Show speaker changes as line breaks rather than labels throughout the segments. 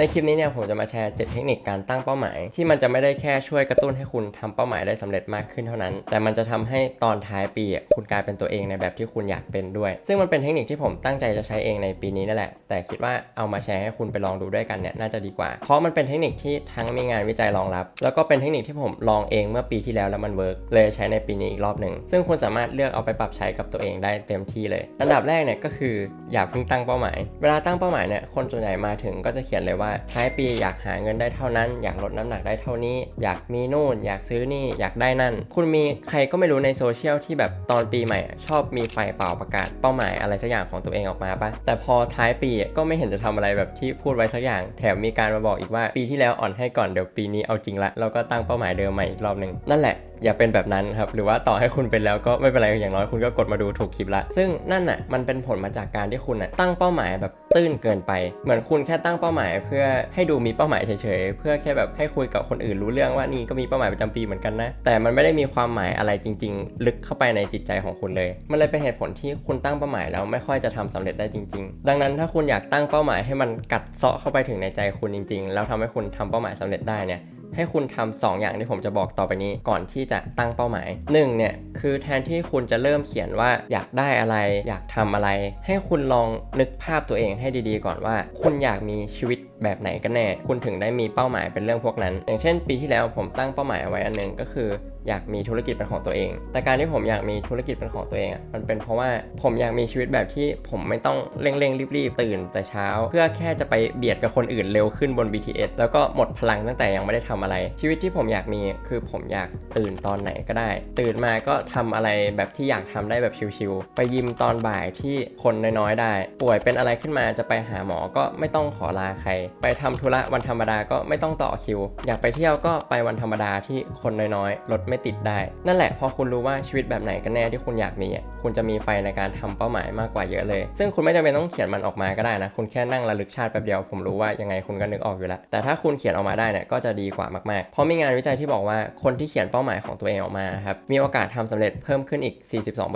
ในคลิปนี้เนี่ยผมจะมาแชร์7เทคนิคการตั้งเป้าหมาย ที่มันจะไม่ได้แค่ช่วยกระตุ้นให้คุณทำเป้าหมายได้สำเร็จมากขึ้นเท่านั้น แต่มันจะทำให้ตอนท้ายปีอะคุณกลายเป็นตัวเองในแบบที่คุณอยากเป็นด้วย ซึ่งมันเป็นเทคนิคที่ผมตั้งใจจะใช้เองในปีนี้นั่นแหละ แต่คิดว่าเอามาแชร์ให้คุณไปลองดูด้วยกันเนี่ยน่าจะดีกว่า เพราะมันเป็นเทคนิคที่ทั้งมีงานวิจัยรองรับ แล้วก็เป็นเทคนิคที่ผมลองเองเมื่อปีที่แล้วแล้วมันเวิร์กเลยใช้ในปีนี้อีกรอบหนึ่งซึ่งคุณสามารถเลือกเอาไปปรับใช้กับตัวเองได้เต็มที่เลย อันดับแรกเนี่ยก็คืออย่าเพิ่งตั้งเป้าหมาย เวลาตั้งเป้าหมายเนี่ยคนส่วนใหญ่มาถึงก็จะเขียนเลยว่าท้ายปีอยากหาเงินได้เท่านั้น อยากลดน้ำหนักได้เท่านี้ อยากมีนู่น อยากซื้อนี่อยากได้นั่น คุณมีใครก็ไม่รู้ในโซเชียลที่แบบตอนปีใหม่ ชอบมีไฟเป่าประกาศเป้าหมายอะไรสักอย่างของตัวเองออกมาปะแต่พอท้ายปีก็ไม่เห็นจะทำอะไรแบบที่พูดไว้สักอย่าง แถมมีการมาบอกอีกว่าปีที่แล้วอ่อนให้ก่อนเดี๋ยวปีนี้เอาจริงละแล้วก็ตั้งเป้าหมายเดิมใหม่อีกรอบหนึ่งนั่นแหละ อย่าเป็นแบบนั้นครับหรือว่าต่อให้คุณเป็นแล้วก็ไม่เป็นไรอย่างน้อยคุณก็กดมาดูถูกคลิปละ ซึ่งนั่นน่ะมันเป็นผลมาจากการที่คุณน่ะตั้งเป้าหมายแบบตื้นเกินไป เหมือนคุณแค่ตั้งเป้าหมาย เพื่อให้ดูมีเป้าหมายเฉยๆเพื่อแค่แบบให้คุยกับคนอื่นรู้เรื่องว่านี่ก็มีเป้าหมายประจำปีเหมือนกันนะ แต่มันไม่ได้มีความหมายอะไรจริง ๆ ลึกเข้าไปในจิตใจของคุณเลย มันเลยเป็นเหตุผลที่คุณตั้งเป้าหมายแล้วไม่ค่อยจะทำสำเร็จได้จริง ๆ ดังนั้นถ้าคุณอยากตั้งเป้าหมายให้มันกัดเซาะเข้าไปถึงในใจคุณจริง ๆ แล้วทำให้คุณทำเป้าหมายสำเร็จได้เนี่ย ให้คุณทำ2อย่างที่ผมจะบอกต่อไปนี้ก่อนที่จะตั้งเป้าหมาย1เนี่ยคือแทนที่คุณจะเริ่มเขียนว่าอยากได้อะไร อยากทำอะไร ให้คุณลองนึกภาพตัวเองให้ดีๆ ก่อนว่า คุณอยากมีชีวิต แบบไหนกันแน่ คุณถึงได้มีเป้าหมายเป็นเรื่องพวกนั้น อย่างเช่น ปีที่แล้วผมตั้งเป้าหมายเอาไว้อันหนึงก็คือ อยากมีธุรกิจเป็นของตัวเอง แต่การที่ผมอยากมีธุรกิจเป็นของตัวเองอะมันเป็นเพราะว่าผมอยากมีชีวิตแบบที่ผมไม่ต้องเร่งๆรีบๆตื่นแต่เช้า เพื่อแค่จะไปเบียดกับคนอื่นเร็วขึ้นบน BTS แล้วก็หมดพลังตั้งแต่ยังไม่ได้ทำอะไร ชีวิตที่ผมอยากมีคือผมอยากตื่นตอนไหนก็ได้ ตื่นมาก็ทำอะไรแบบที่อยากทำได้แบบชิลๆไปยิมตอนบ่ายที่คนน้อยๆได้ ป่วยเป็นอะไรขึ้นมาจะไปหาหมอก็ไม่ต้องขอลาใครไปทำธุระวันธรรมดาก็ไม่ต้องต่อคิว อยากไปเที่ยวก็ไปวันธรรมดาที่คนน้อยๆ รถไม่ติดได้ นั่นแหละพอคุณรู้ว่าชีวิตแบบไหนกันแน่ที่คุณอยากมี คุณจะมีไฟในการทำเป้าหมายมากกว่าเยอะเลย ซึ่งคุณไม่จำเป็นต้องเขียนมันออกมาก็ได้นะ คุณแค่นั่งระลึกชาติแป๊บเดียว ผมรู้ว่ายังไงคุณก็นึกออกอยู่แล้ว แต่ถ้าคุณเขียนออกมาได้เนี่ยก็จะดีกว่ามากๆ เพราะมีงานวิจัยที่บอกว่าคนที่เขียนเป้าหมายของตัวเองออกมาครับ มีโอกาสทำสำเร็จเพิ่มขึ้นอีก 42%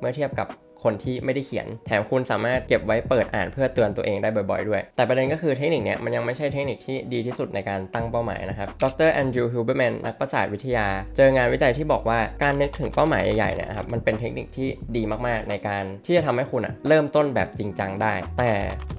เมื่อเทียบกับ คนที่ไม่ได้เขียน แถมคุณสามารถเก็บไว้เปิดอ่านเพื่อเตือนตัวเองได้บ่อยๆด้วย แต่ประเด็นก็คือเทคนิคเนี้ยมันยังไม่ใช่เทคนิคที่ดีที่สุดในการตั้งเป้าหมายนะครับ ดรแอนดรูว์ฮิลเบอร์แมนนักประสาทวิทยา เจองานวิจัยที่บอกว่าการนึกถึงเป้าหมายใหญ่ๆเนี่ยครับมันเป็นเทคนิคที่ดีมากๆ ในการที่จะทำให้คุณอะเริ่มต้นแบบจริงจังได้ แต่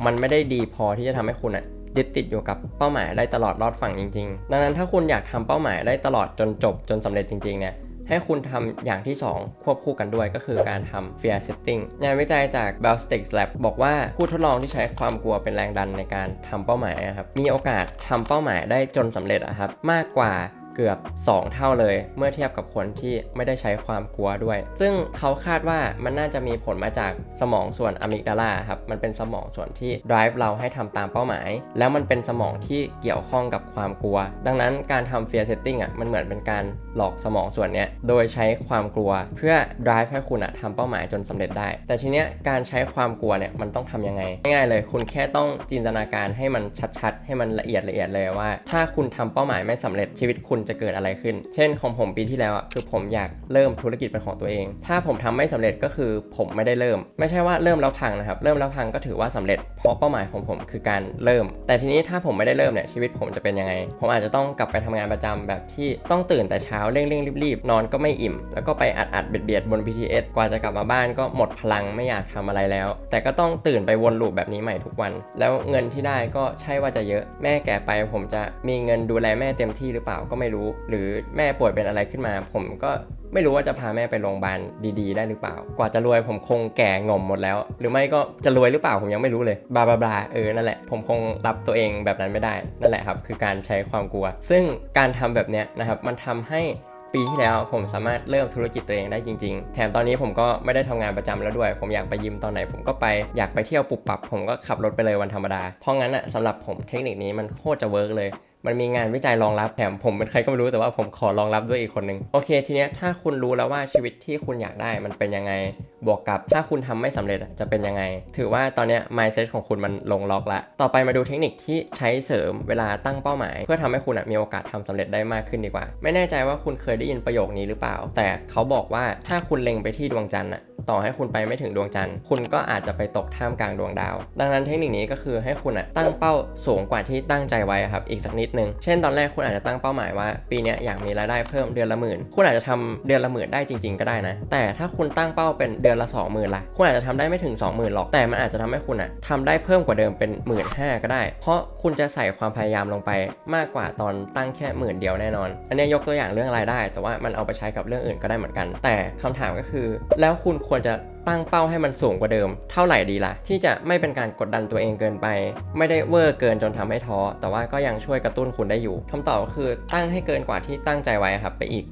มันไม่ได้ดีพอที่จะทำให้คุณอะยึดติดอยู่กับเป้าหมายได้ตลอดรอดฝั่งจริง ๆ ดังนั้นถ้าคุณอยากทำเป้าหมายได้ตลอดจนจบจนสำเร็จจริงๆเนี่ย ให้คุณทำอย่างที่ 2 ควบคู่กันด้วยก็คือการทำ fear setting งานวิจัยจาก b e l s t i c Lab บอกว่าผู้ทดลองที่ใช้ความกลัวเป็นแรงดันในการทำเป้าหมายอะครับมีโอกาสทำเป้าหมายได้จนสำเร็จอะครับมากกว่า เกือบ 2 เท่าเลย เมื่อเทียบกับคนที่ไม่ได้ใช้ความกลัวด้วย ซึ่งเขาคาดว่ามันน่าจะมีผลมาจากสมองส่วนอะมิกดาลาครับ มันเป็นสมองส่วนที่ drive เราให้ทำตามเป้าหมาย แล้วมันเป็นสมองที่เกี่ยวข้องกับความกลัว ดังนั้นการทำ fear setting อะมันเหมือนเป็นการหลอกสมองส่วนนี้โดยใช้ความกลัวเพื่อ drive ให้คุณอะทำเป้าหมายจนสำเร็จได้ แต่ทีเนี้ยการใช้ความกลัวเนี่ยมันต้องทำยังไง ง่ายๆเลย คุณแค่ต้องจินตนาการให้มันชัดๆ ให้มันละเอียดละเอียดเลยว่า ถ้าคุณทำเป้าหมายไม่สำเร็จชีวิตคุณจะเกิดอะไรขึ้น เช่นของผมปีที่แล้วอะคือผมอยากเริ่มธุรกิจเป็นของตัวเอง ถ้าผมทำไม่สำเร็จก็คือผมไม่ได้เริ่ม ไม่ใช่ว่าเริ่มแล้วพังนะครับ เริ่มแล้วพังก็ถือว่าสำเร็จ เพราะเป้าหมายของผมคือการเริ่ม แต่ทีนี้ถ้าผมไม่ได้เริ่มเนี่ยชีวิตผมจะเป็นยังไง ผมอาจจะต้องกลับไปทำงานประจำแบบที่ต้องตื่นแต่เช้าเร่งๆรีบๆนอนก็ไม่อิ่ม แล้วก็ไปอัดอัดเบียดเบียดบน BTS กว่าจะกลับมาบ้านก็หมดพลังไม่อยากทำอะไรแล้ว แต่ก็ต้องตื่นไปวนลูปแบบนี้ใหม่ทุกวัน แล้วเงินที่ได้ก็ใช่ว่าจะเยอะ แม่แก่ไปผมจะมีเงินดูแลแม่เต็มที่หรือเปล่าก็ไม่รู้หรือแม่ป่วยเป็นอะไรขึ้นมา ผมก็ไม่รู้ว่าจะพาแม่ไปโรงพยาบาลดีๆ ได้หรือเปล่า กว่าจะรวยผมคงแก่งอมหมดแล้ว หรือไม่ก็จะรวยหรือเปล่าผมยังไม่รู้เลยบลาบลาบลาเออนั่นแหละผมคงรับตัวเองแบบนั้นไม่ได้นั่นแหละครับคือการใช้ความกลัว ซึ่งการทำแบบเนี้ยนะครับมันทำให้ปีที่แล้วผมสามารถเริ่มธุรกิจตัวเองได้จริง ๆ แถมตอนนี้ผมก็ไม่ได้ทำงานประจำแล้วด้วย ผมอยากไปยิมตอนไหนผมก็ไป อยากไปเที่ยวปุบปับ ผมก็ขับรถไปเลยวันธรรมดา เพราะงั้นอะสำหรับผมเทคนิคนี้มันโคตรจะเวิร์กเลย มันมีงานวิจัยรองรับแถมผมเป็นใครก็ไม่รู้แต่ว่าผมขอรองรับด้วยอีกคนนึงโอเค ทีเนี้ยถ้าคุณรู้แล้วว่าชีวิตที่คุณอยากได้มันเป็นยังไง บวกกับถ้าคุณทำไม่สำเร็จจะเป็นยังไง ถือว่าตอนเนี้ย mindset ของคุณมันลงล็อกละต่อไปมาดูเทคนิคที่ใช้เสริมเวลาตั้งเป้าหมาย เพื่อทำให้คุณมีโอกาสทำสำเร็จได้มากขึ้นดีกว่า ไม่แน่ใจว่าคุณเคยได้ยินประโยคนี้หรือเปล่า แต่เขาบอกว่าถ้าคุณเล็งไปที่ดวงจันทร์ ต่อให้คุณไปไม่ถึงดวงจันทร์ คุณก็อาจจะไปตกท่ามกลางดวงดาว ดังนั้นเทคนิคนี้ก็คือให้คุณอะตั้งเป้าสูงกว่าที่ตั้งใจไว้อะครับ อีกสักนิดนึง เช่นตอนแรกคุณอาจจะตั้งเป้าหมายว่า ปีนี้อยากมีรายได้เพิ่มเดือนละหมื่น คุณอาจจะทำเดือนละหมื่นได้จริง ๆ ก็ได้นะ แต่ถ้าคุณตั้งเป้าเป็นเดือนละ2 0,000ล่ะ คุณอาจจะทำได้ไม่ถึง 20,000หรอก แต่มันอาจจะทำให้คุณอะทำได้เพิ่มกว่าเดิมเป็น1 5ื่นก็ได้ เพราะคุณจะใส่ความพยายามลงไปมากกว่าตอนตั้งแค่หมื่นเดียวแน่นอน อันนี้ยกตัวอย่างเรื่องรายได้ แต่ว่ามันเอาไปใช้กับเรื่องอื่นก็ได้เหมือนกัน แต่คำถามก็คือ แล้วคุณควรจะ ตั้งเป้าให้มันสูงกว่าเดิม เท่าไหร่ดีล่ะ ที่จะไม่เป็นการกดดันตัวเองเกินไป ไม่ได้เวอร์เกินจนทำให้ท้อ แต่ว่าก็ยังช่วยกระตุ้นคุณได้อยู่คำตอบก็คือตั้งให้เกินกว่าที่ตั้งใจไว้ครับไปอีก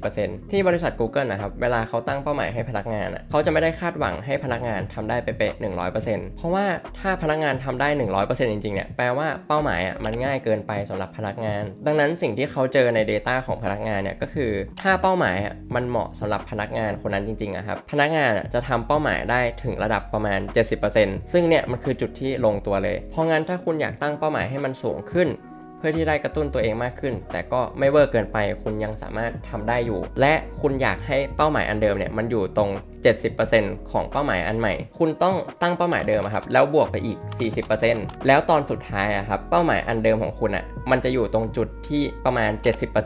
40%ที่บริษัท Google นะครับเวลาเขาตั้งเป้าหมายให้พนักงานเขาจะไม่ได้คาดหวังให้พนักงานทำได้เป๊ะๆ100%เพราะว่าถ้าพนักงานทำได้ 100%จริงๆเนี่ยแปลว่าเป้าหมายอะมันง่ายเกินไปสำหรับพนักงาน ดังนั้นสิ่งที่เขาเจอใน Data ของพนักงานเนี่ยก็คือ ถ้าเป้าหมายมันเหมาะสำหรับพนักงานคนนั้นจริงๆอะครับพนักงานจะทำเป้าหมายได้ถึงระดับประมาณ 70%ซึ่งเนี่ยมันคือจุดที่ลงตัวเลย เพราะงั้นถ้าคุณอยากตั้งเป้าหมายให้มันสูงขึ้น เพื่อที่ได้กระตุ้นตัวเองมากขึ้น แต่ก็ไม่เวอร์เกินไปคุณยังสามารถทำได้อยู่ และคุณอยากให้เป้าหมายอันเดิมเนี่ยมันอยู่ตรง 70%ของเป้าหมายอันใหม่ คุณต้องตั้งเป้าหมายเดิมครับแล้วบวกไปอีก 40%แล้วตอนสุดท้ายอะครับเป้าหมายอันเดิมของคุณอะมันจะอยู่ตรงจุดที่ประมาณ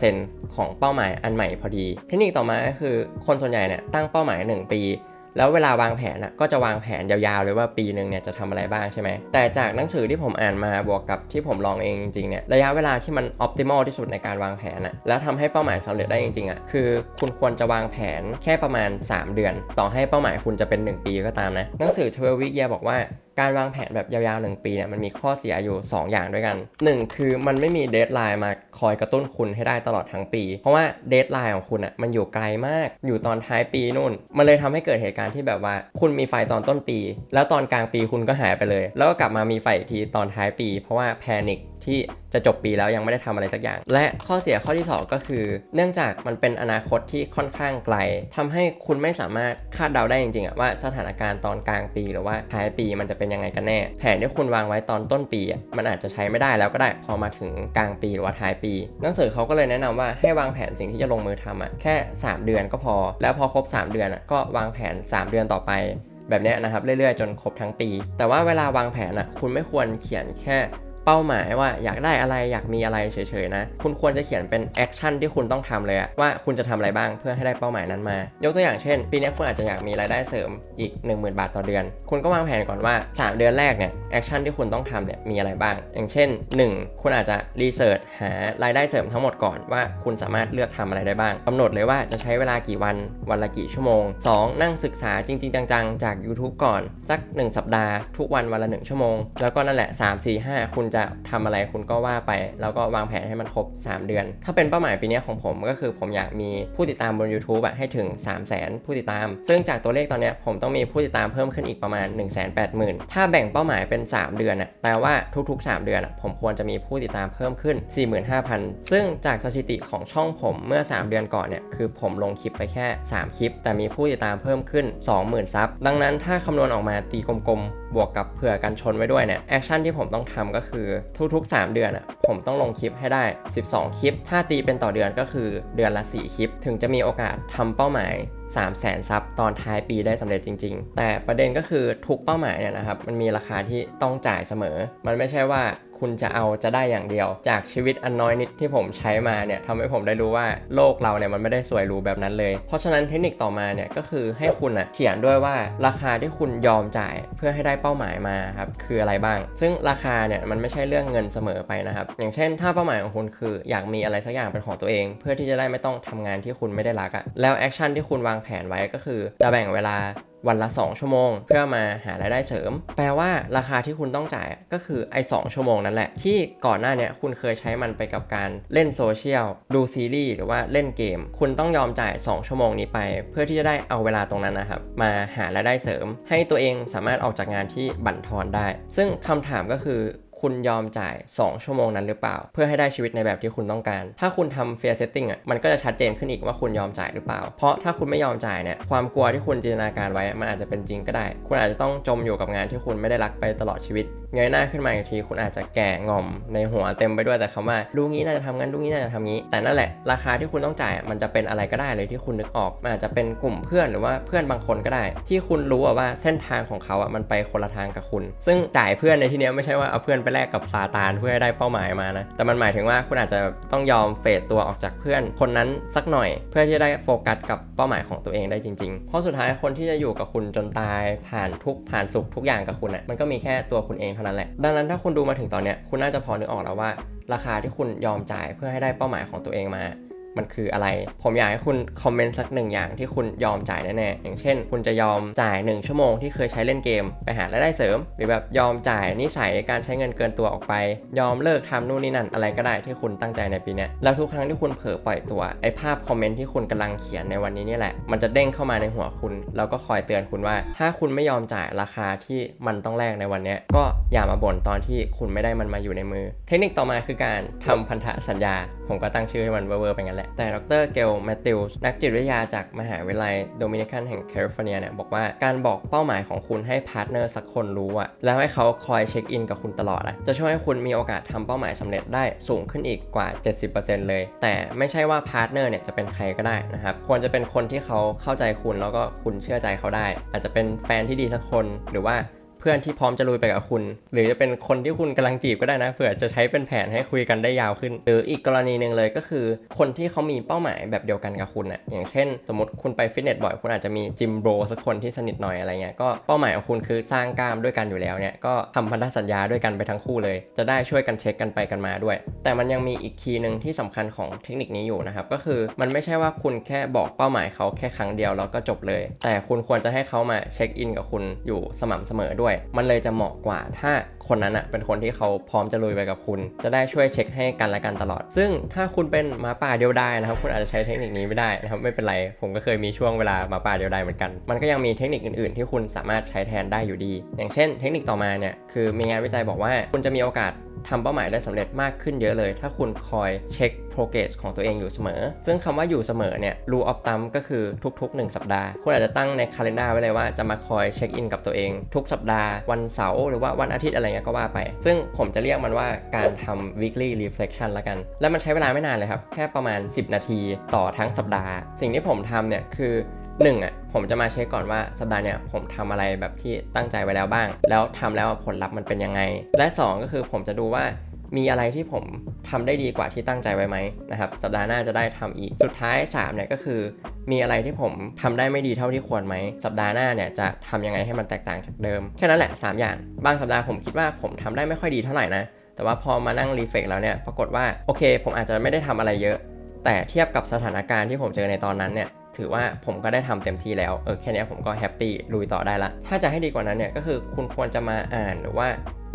70%ของเป้าหมายอันใหม่พอดี เทคนิคต่อมาก็คือคนส่วนใหญ่เนี่ยตั้งเป้าหมาย 1 ปี แล้วเวลาวางแผนอะก็จะวางแผนยาวๆเลยว่าปีหนึ่งเนี่ยจะทำอะไรบ้างใช่ไหมแต่จากหนังสือที่ผมอ่านมาบวกกับที่ผมลองเองจริงๆเนี่ยระยะเวลาที่มันออพติมอลที่สุดในการวางแผนอะแล้วทำให้เป้าหมายสำเร็จได้จริงๆอะคือคุณควรจะวางแผนแค่ประมาณ 3 เดือน ต่อให้เป้าหมายคุณจะเป็น 1 ปีก็ตามนะหนังสือ 12 week year บอกว่า การวางแผนแบบยาวๆ 1 ปีเนี่ยมันมีข้อเสียอยู่ 2 อย่างด้วยกัน 1 คือมันไม่มีเดทไลน์มาคอยกระตุ้นคุณให้ได้ตลอดทั้งปี เพราะว่าเดทไลน์ของคุณอะมันอยู่ไกลมากอยู่ตอนท้ายปีนู่น มันเลยทำให้เกิดเหตุการณ์ที่แบบว่า คุณมีไฟตอนต้นปี แล้วตอนกลางปีคุณก็หายไปเลย แล้วก็กลับมามีไฟอีกทีตอนท้ายปี เพราะว่าแพนิค ที่จะจบปีแล้วยังไม่ได้ทำอะไรสักอย่าง และข้อเสียข้อที่ 2 ก็คือ เนื่องจากมันเป็นอนาคตที่ค่อนข้างไกลทำให้คุณไม่สามารถคาดเดาได้จริงๆว่าสถานการณ์ตอนกลางปี หรือว่าท้ายปีมันจะเป็นยังไงกันแน่ แผนที่คุณวางไว้ตอนต้นปี มันอาจจะใช้ไม่ได้แล้วก็ได้พอมาถึงกลางปีหรือว่าท้ายปี หนังสือเขาก็เลยแนะนำว่าให้วางแผนสิ่งที่จะลงมือทำอะแค่ 3 เดือนก็พอ แล้วพอครบ 3 เดือนอะก็วางแผน 3 เดือนต่อไปแบบนี้นะครับเรื่อยๆ จนครบทั้งปี แต่ว่าเวลาวางแผนอะคุณไม่ควรเขียนแค่ เป้าหมายว่าอยากได้อะไรอยากมีอะไรเฉยๆนะ คุณควรจะเขียนเป็นแอคชั่นที่คุณต้องทำเลยว่าคุณจะทำอะไรบ้างเพื่อให้ได้เป้าหมายนั้นมา ยกตัวอย่างเช่น ปีนี้คุณอาจจะอยากมีรายได้เสริมอีก 10,000 บาทต่อเดือน คุณก็วางแผนก่อนว่า 3 เดือนแรกเนี่ยแอคชั่นที่คุณต้องทำเนี่ยมีอะไรบ้าง อย่างเช่น 1 คุณอาจจะรีเสิร์ชหารายได้เสริมทั้งหมดก่อนว่าคุณสามารถเลือกทำอะไรได้บ้างกำหนดเลยว่าจะใช้เวลากี่วันวันละกี่ชั่วโมง 2 นั่งศึกษาจริง ๆ จัง ๆ จาก YouTube ก่อนสัก 1 สัปดาห์ทุกวันวันละ 1 ชั่วโมง แล้วก็นั่นแหละ 3 4 5 คุณจะทำอะไรคุณก็ว่าไป แล้วก็วางแผนให้มันครบ 3 เดือน ถ้าเป็นเป้าหมายปีนี้ของผมก็คือผมอยากมีผู้ติดตามบน YouTube อะให้ถึง 3 0 0 0 0 0ผู้ติดตาม ซึ่งจากตัวเลขตอนนี้ผมต้องมีผู้ติดตามเพิ่มขึ้นอีกประมาณ 1 8 0 0 0 0 ถ้าแบ่งเป้าหมายเป็น 3 เดือนอะแปลว่าทุกๆ 3 เดือนอะผมควรจะมีผู้ติดตามเพิ่มขึ้น 45,000 ซึ่งจากสถิติของช่องผมเมื่อ 3 เดือนก่อนเนี่ยคือผมลงคลิปไปแค่ 3 คลิป แต่มีผู้ติดตามเพิ่มขึ้น 20,000ซับดังนั้นถ้าคำนวณออกมาตีกลมๆ บวกกับเผื่อกันชนไว้ด้วยเนี่ยแอคชั่นที่ผมต้องทำก็คือทุกๆ 3 เดือนอะผมต้องลงคลิปให้ได้ 12 คลิป ถ้าตีเป็นต่อเดือนก็คือเดือนละ 4 คลิป ถึงจะมีโอกาสทำเป้าหมาย3 0 0แสนซับตอนท้ายปีได้สำเร็จจริง ๆ แต่ประเด็นก็คือทุกเป้าหมายเนี่ยนะครับมันมีราคาที่ต้องจ่ายเสมอ มันไม่ใช่ว่า คุณจะเอาจะได้อย่างเดียว จากชีวิตอันน้อยนิดที่ผมใช้มาเนี่ยทำให้ผมได้รู้ว่าโลกเราเนี่ยมันไม่ได้สวยหรูแบบนั้นเลย เพราะฉะนั้นเทคนิคต่อมาเนี่ยก็คือให้คุณอะเขียนด้วยว่าราคาที่คุณยอมจ่ายเพื่อให้ได้เป้าหมายมาครับคืออะไรบ้าง ซึ่งราคาเนี่ยมันไม่ใช่เรื่องเงินเสมอไปนะครับอย่างเช่น ถ้าเป้าหมายของคุณคือ อยากมีอะไรสักอย่างเป็นของตัวเอง เพื่อที่จะได้ไม่ต้องทำงานที่คุณไม่ได้รักอะแล้วแอคชั่นที่คุณวางแผนไว้ก็คือจะแบ่งเวลา วันละ 2 ชั่วโมง เพื่อมาหารายได้เสริม แปลว่าราคาที่คุณต้องจ่ายก็คือไอ้สชั่วโมงนั่นแหละที่ก่อนหน้าเนี้ยคุณเคยใช้มันไปกับการเล่นโซเชียลดูซีรีส์หรือว่าเล่นเกม คุณต้องยอมจ่าย 2 ชั่วโมงนี้ไป เพื่อที่จะได้เอาเวลาตรงนั้นนะครับ มาหารายได้เสริม ให้ตัวเองสามารถออกจากงานที่บั่นทอนได้ ซึ่งคำถามก็คือ คุณยอมจ่าย 2 ชั่วโมงนั้นหรือเปล่า เพื่อให้ได้ชีวิตในแบบที่คุณต้องการ ถ้าคุณทำ fair setting อะมันก็จะชัดเจนขึ้นอีกว่าคุณยอมจ่ายหรือเปล่า เพราะถ้าคุณไม่ยอมจ่ายเนี่ยความกลัวที่คุณจินตนาการไว้มันอาจจะเป็นจริงก็ได้ คุณอาจจะต้องจมอยู่กับงานที่คุณไม่ได้รักไปตลอดชีวิตเงยหน้าขึ้นมาอีกทีคุณอาจจะแก่งอม ในหัวเต็มไปด้วยแต่คำว่าลูกนี้น่าจะทำงั้นลูกนี้น่าจะทำงี้ แต่นั่นแหละราคาที่คุณต้องจ่ายมันจะเป็นอะไรก็ได้เลยที่คุณนึกออกมันอาจจะเป็นกลุ่มเพื่อนหรือว่าเพื่อนบางคนก็ได้ ที่คุณรู้ว่าเส้นทางของเขาอะมันไปคนละทางกับคุณ ซึ่งจ่ายเพื่อนในที่นี้ไม่ใช่ว่าเอาเพื่อนไปแลกกับซาตานเพื่อให้ได้เป้าหมายมานะ แต่มันหมายถึงว่าคุณอาจจะต้องยอมเฟดตัวออกจากเพื่อน คนนั้นสักหน่อย เพื่อที่จะได้โฟกัสกับเป้าหมายของตัวเองได้จริง ๆ เพราะสุดท้ายคนที่จะอยู่กับคุณจนตายผ่านทุกผ่านสุขทุกอย่างกับคุณอะมันก็มีแค่ตัวคุณเองเท่านั้นแหละ ดังนั้นถ้าคุณดูมาถึงตอนเนี้ยคุณน่าจะพอนึกออกแล้วว่า ราคาที่คุณยอมจ่ายเพื่อให้ได้เป้าหมายของตัวเองมา มันคืออะไร ผมอยากให้คุณคอมเมนต์สักหนึ่งอย่างที่คุณยอมจ่ายแน่ๆอย่างเช่น คุณจะยอมจ่าย 1 ชั่วโมงที่เคยใช้เล่นเกม ไปหารายได้เสริม หรือแบบยอมจ่ายนิสัยการใช้เงินเกินตัวออกไป ยอมเลิกทำนู่นนี่นั่นอะไรก็ได้ที่คุณตั้งใจในปีนี้แล้วทุกครั้งที่คุณเผลอปล่อยตัวไอภาพคอมเมนต์ที่คุณกำลังเขียนในวันนี้นี่แหละมันจะเด้งเข้ามาในหัวคุณ แล้วก็คอยเตือนคุณว่า ถ้าคุณไม่ยอมจ่ายราคาที่มันต้องแลกในวันนี้ก็อย่ามาบ่นตอนที่คุณไม่ได้มันมาอยู่ในมือ เทคนิคต่อมาคือการทำพันธสัญญาผมก็ตั้งชื่อให้มันเวอร์ๆไปงั้นแหละ แต่ดรเกลแมตติวส์นักจิตวิทยาจากมหาวิทยาลัยโดมินิกันแห่งแคลิฟอร์เนียเนี่ยบอกว่าการบอกเป้าหมายของคุณให้พาร์ทเนอร์สักคนรู้อะแล้วให้เขาคอยเช็คอินกับคุณตลอดอะจะช่วยให้คุณมีโอกาสทำเป้าหมายสำเร็จได้สูงขึ้นอีกกว่า 70%เลย แต่ไม่ใช่ว่าพาร์ทเนอร์เนี่ยจะเป็นใครก็ได้นะครับควรจะเป็นคนที่เขาเข้าใจคุณแล้วก็คุณเชื่อใจเขาได้ อาจจะเป็นแฟนที่ดีสักคนหรือว่า พื่อนที่พร้อมจะลุยไปกับคุณ หรือจะเป็นคนที่คุณกำลังจีบก็ได้นะเผื่อจะใช้เป็นแผนให้คุยกันได้ยาวขึ้น หรืออีกกรณีหนึ่งเลยก็คือ คนที่เขามีเป้าหมายแบบเดียวกันกับคุณอะอย่างเช่น สมมติคุณไปฟิตเนสบ่อยคุณอาจจะมีจิมโบรสักคนที่สนิทหน่อยอะไรเงี้ยก็เป้าหมายของคุณคือสร้างกล้ามด้วยกันอยู่แล้วเนี่ยก็ทำพันธสัญญาด้วยกันไปทั้งคู่เลย จะได้ช่วยกันเช็คกันไปกันมาด้วย แต่มันยังมีอีกคีย์หนึ่งที่สำคัญของเทคนิคนี้อยู่นะครับก็คือมันไม่ใช่ว่าคุณแค่บอกเป้าหมายเขาแค่ครั้งเดียวแล้วก็จบเลย แต่คุณควรจะให้เขามาเช็คอินกับคุณอยู่สม่ำเสมอด้วยมันเลยจะเหมาะกว่าถ้าคนนั้นอะเป็นคนที่เขาพร้อมจะลุยไปกับคุณ จะได้ช่วยเช็คให้กันและกันตลอด ซึ่งถ้าคุณเป็นหมาป่าเดียวดายนะครับคุณอาจจะใช้เทคนิคนี้ไม่ได้นะครับไม่เป็นไร ผมก็เคยมีช่วงเวลาหมาป่าเดียวดายเหมือนกัน มันก็ยังมีเทคนิคอื่นๆ ที่คุณสามารถใช้แทนได้อยู่ดี อย่างเช่น เทคนิคต่อมาเนี่ยคือมีงานวิจัยบอกว่าคุณจะมีโอกาส ทำเป้าหมายได้สำเร็จมากขึ้นเยอะเลย ถ้าคุณคอยเช็ค progress ของตัวเองอยู่เสมอ ซึ่งคำว่าอยู่เสมอเนี่ย rule of thumb ก็คือทุกๆ 1 สัปดาห์ คุณอาจจะตั้งใน calendar ไว้เลยว่าจะมาคอยเช็คอินกับตัวเอง ทุกสัปดาห์วันเสาร์หรือว่าวันอาทิตย์อะไรเงี้ยก็ว่าไป ซึ่งผมจะเรียกมันว่าการทำ weekly reflection ละกัน และมันใช้เวลาไม่นานเลยครับ แค่ประมาณ 10 นาทีต่อทั้งสัปดาห์ สิ่งที่ผมทำเนี่ยคือหนึ่งอะ ผมจะมาเช็คก่อนว่าสัปดาห์เนี้ยผมทำอะไรแบบที่ตั้งใจไว้แล้วบ้าง แล้วทำแล้วผลลัพธ์มันเป็นยังไง และสองก็คือผมจะดูว่ามีอะไรที่ผมทำได้ดีกว่าที่ตั้งใจไว้ไหมนะครับสัปดาห์หน้าจะได้ทำอีกสุดท้าย3เนี่ยก็คือ มีอะไรที่ผมทำได้ไม่ดีเท่าที่ควรไหมสัปดาห์หน้าเนี่ยจะทำยังไงให้มันแตกต่างจากเดิมแค่นั้นแหละ 3 อย่าง บางสัปดาห์ผมคิดว่าผมทำได้ไม่ค่อยดีเท่าไหร่นะแต่ว่าพอมานั่งรีเฟกแล้วเนี่ยปรากฏว่าโอเค ผมอาจจะไม่ได้ทำอะไรเยอะ แต่เทียบกับสถานการณ์ที่ผมเจอในตอนนั้นเนี่ย ถือว่าผมก็ได้ทำเต็มที่แล้วเออแค่นี้ผมก็แฮปปี้ลุยต่อได้ละ ถ้าจะให้ดีกว่านั้นเนี่ยก็คือคุณควรจะมาอ่านหรือว่า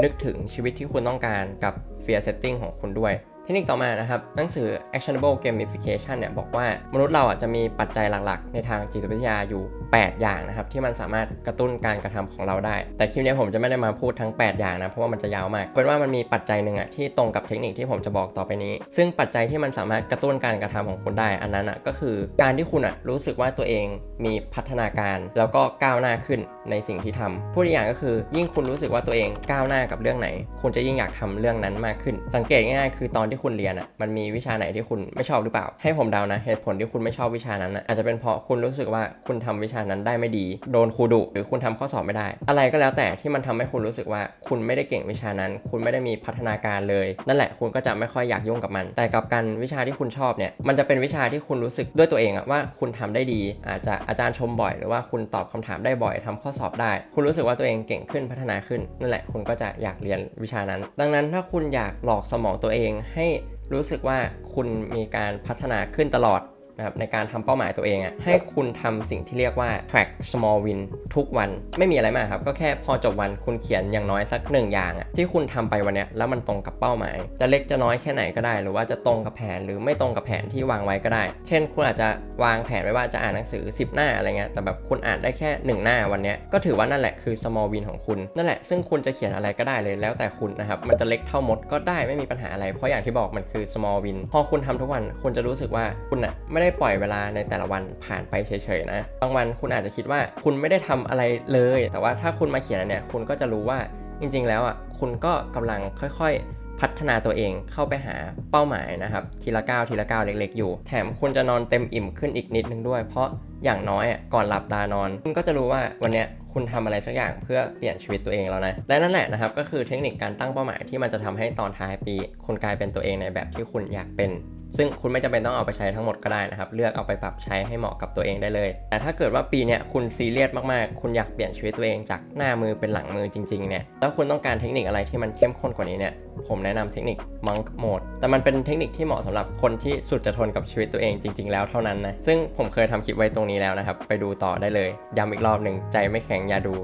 นึกถึงชีวิตที่คุณต้องการกับ fear setting ของคุณด้วยเทคนิคต่อมานะครับหนังสือ actionable gamification เนี่ยบอกว่ามนุษย์เราอะจะมีปัจจัยหลักๆ ในทางจิตวิทยาอยู่ 8 อย่างนะครับที่มันสามารถกระตุ้นการกระทำของเราได้ แต่คลิปนี้ผมจะไม่ได้มาพูดทั้ง 8 อย่างนะเพราะว่ามันจะยาวมากเป็นว่ามันมีปัจจัยหนึ่งอะที่ตรงกับเทคนิคที่ผมจะบอกต่อไปนี้ ซึ่งปัจจัยที่มันสามารถกระตุ้นการกระทำของคุณได้ อันนั้นอะก็คือการที่คุณอะรู้สึกว่าตัวเองมีพัฒนาการ แล้วก็ก้าวหน้าขึ้นในสิ่งที่ทำพูดอีกอย่างก็คือ ยิ่งคุณรู้สึกว่าตัวเองก้าวหน้ากับเรื่องไหน คุณจะยิ่งอยากทำเรื่องนั้นมากขึ้น สังเกตง่ายๆคือตอนที่คุณเรียนอะมันมีวิชาไหนที่คุณไม่ชอบหรือเปล่า ให้ผมเดานะเหตุผลที่คุณไม่ชอบวิชานั้นน่ะอาจจะเป็นเพราะคุณรู้สึกว่าคุณทำวิชานั้นได้ไม่ดี โดนครูดุหรือคุณทำข้อสอบไม่ได้ อะไรก็แล้วแต่ที่มันทำให้คุณรู้สึกว่าคุณไม่ได้เก่งวิชานั้น คุณไม่ได้มีพัฒนาการเลย นั่นแหละคุณก็จะไม่ค่อยอยากยุ่งกับมัน แต่กับการวิชาที่คุณชอบเนี่ยมันจะเป็นวิชาที่คุณรู้สึกด้วยตัวเองอะว่าคุณทำได้ดี อาจจะอาจารย์ชมบ่อย หรือว่าคุณตอบคำถามได้บ่อยทำข้อสอบได้ คุณรู้สึกว่าตัวเองเก่งขึ้นพัฒนาขึ้น นั่นแหละคุณก็จะอยากเรียนวิชานั้น ดังนั้นถ้าคุณอยากหลอกสมองตัวเองให้รู้สึกว่าคุณมีการพัฒนาขึ้นตลอด นะครับในการทำเป้าหมายตัวเองอะให้คุณทำสิ่งที่เรียกว่า track small win ทุกวันไม่มีอะไรมากครับ ก็แค่พอจบวันคุณเขียนอย่างน้อยสักหนึ่งอย่างอะที่คุณทำไปวันเนี้ยแล้วมันตรงกับเป้าหมาย จะเล็กจะน้อยแค่ไหนก็ได้ หรือว่าจะตรงกับแผนหรือไม่ตรงกับแผนที่วางไว้ก็ได้ เช่น คุณอาจจะวางแผนไว้ว่าจะอ่านหนังสือ 10 หน้าอะไรเงี้ยแต่แบบคุณอ่านได้แค่ 1 หน้าวันเนี้ยก็ถือว่านั่นแหละคือ small win ของคุณนั่นแหละซึ่งคุณจะเขียนอะไรก็ได้เลยแล้วแต่คุณนะครับมันจะเล็กเท่ามดก็ได้ไม่มีปัญหาอะไร เพราะอย่างที่บอกมันคือ small win พอคุณทำทุกวันคุณจะรู้สึกว่าคุณน่ะไม่ได้ปล่อยเวลาในแต่ละวันผ่านไปเฉยๆนะ บางวันคุณอาจจะคิดว่าคุณไม่ได้ทำอะไรเลย แต่ว่าถ้าคุณมาเขียนเนี่ยคุณก็จะรู้ว่าจริง ๆ แล้วอะคุณก็กำลังค่อยๆพัฒนาตัวเองเข้าไปหาเป้าหมายนะครับ ทีละก้าวทีละก้าวเล็ก ๆ อยู่ แถมคุณจะนอนเต็มอิ่มขึ้นอีกนิดนึงด้วย เพราะ อย่างน้อยอะก่อนหลับตานอน คุณก็จะรู้ว่าวันเนี้ยคุณทำอะไรสักอย่างเพื่อเปลี่ยนชีวิตตัวเองแล้วนะ และนั่นแหละนะครับก็คือเทคนิคการตั้งเป้าหมายที่มันจะทำให้ตอนท้ายปี คุณกลายเป็นตัวเองในแบบที่คุณอยากเป็น ซึ่งคุณไม่จำเป็นต้องเอาไปใช้ทั้งหมดก็ได้นะครับ เลือกเอาไปปรับใช้ให้เหมาะกับตัวเองได้เลย แต่ถ้าเกิดว่าปีเนี้ยคุณซีเรียสมากๆ คุณอยากเปลี่ยนชีวิตตัวเองจากหน้ามือเป็นหลังมือจริงๆเนี่ย แล้วคุณต้องการเทคนิคอะไรที่มันเข้มข้นกว่านี้เนี่ย ผมแนะนำเทคนิค Monk Mode แต่มันเป็นเทคนิคที่เหมาะสำหรับคนที่สุดจะทนกับชีวิตตัวเองจริง ๆ แล้วเท่านั้นนะ ซึ่งผมเคยทำคลิปไว้ตรงนี้แล้วนะครับ ไปดูต่อได้เลยย้ำอีกรอบหนึ่งใจไม่แข็งอย่าดู